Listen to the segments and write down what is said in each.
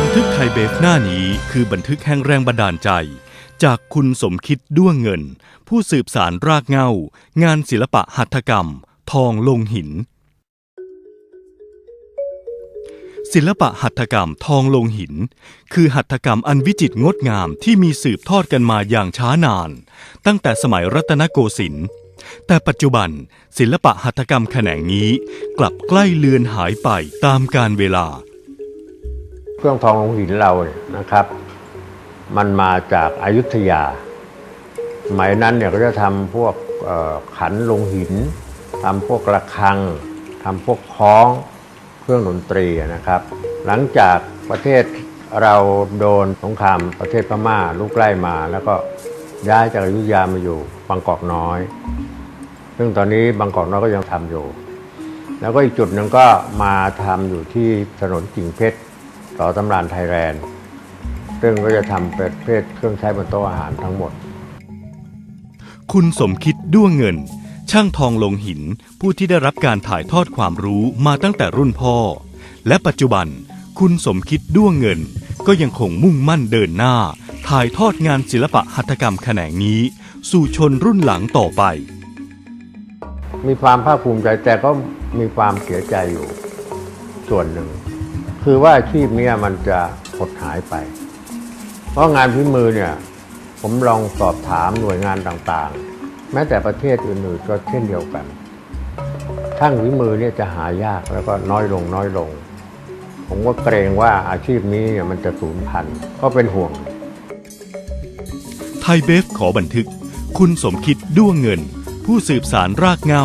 บันทึกไทยเบฟหน้านี้คือบันทึกแห่งแรงบันดาลใจ จากคุณสมคิดด้วงเงิน ผู้สืบสารรากเงา งานศิลปะหัตถกรรม ทองลงหิน ศิลปะหัตถกรรมทองลงหิน คือหัตถกรรมอันวิจิตรงดงามที่มีสืบทอดกันมาอย่างช้านาน ตั้งแต่สมัยรัตนโกสินทร์แต่ปัจจุบันศิลปะหัตถกรรมแขนงนี้ กลับใกล้เลือนหายไปตามกาลเวลา รื่องทองลงหินเราเนี่ยนะครับ มันมาจากอายุทยาสมัยนั้นเนี่ยก็จะทำพวกขันลงหินทำพวกระฆังทำพวกคล้องเครื่องดนตรีนะครับ หลังจากประเทศเราโดนสงครามประเทศพม่าลุกไล่มา แล้วก็ย้ายจากอยุธยามาอยู่บางกอกน้อย ซึ่งตอนนี้บางกอกน้อยก็ยังทำอยู่ แล้วก็อีกจุดหนึ่งก็มาทำอยู่ที่ถนนกิ่งเพชร ต่อตำรานไทยแลนด์ซึ่งก็จะทำเป็นเพศเครื่องใช้บนโต๊ะอาหารทั้งหมด คุณสมคิดด้วงเงิน ช่างทองลงหินผู้ที่ได้รับการถ่ายทอดความรู้มาตั้งแต่รุ่นพ่อ และปัจจุบันคุณสมคิดด้วงเงิน ก็ยังคงมุ่งมั่นเดินหน้า ถ่ายทอดงานศิลปะหัตถกรรมแขนงนี้ สู่ชนรุ่นหลังต่อไป มีความภาคภูมิใจแต่ก็มีความเสียใจอยู่ส่วนหนึ่ง คือว่าอาชีพเนี้มันจะหดหายไป เพราะงานพิมือเนี่ย ผมลองสอบถามหน่วยงานต่างๆ แม้แต่ประเทศอื่นๆก็เช่นเดียวกันช่างฝีมือเนี่ยจะหายากแล้วก็น้อยลงน้อยลง ผมก็เกรงว่าอาชีพนี้เนี่ยมันจะสูญพันธุ์ก็เป็นห่วง ไทยเบฟขอบันทึก คุณสมคิดด้วงเงิน ผู้สืบสารรากเงา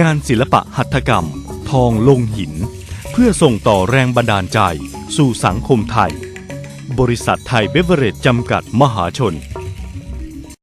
งานศิลปะหัตถกรรม ทองลงหิน พื่อส่งต่อแรงบันดาลใจ สู่สังคมไทย บริษัทไทยเบเวอเรจจำกัดมหาชน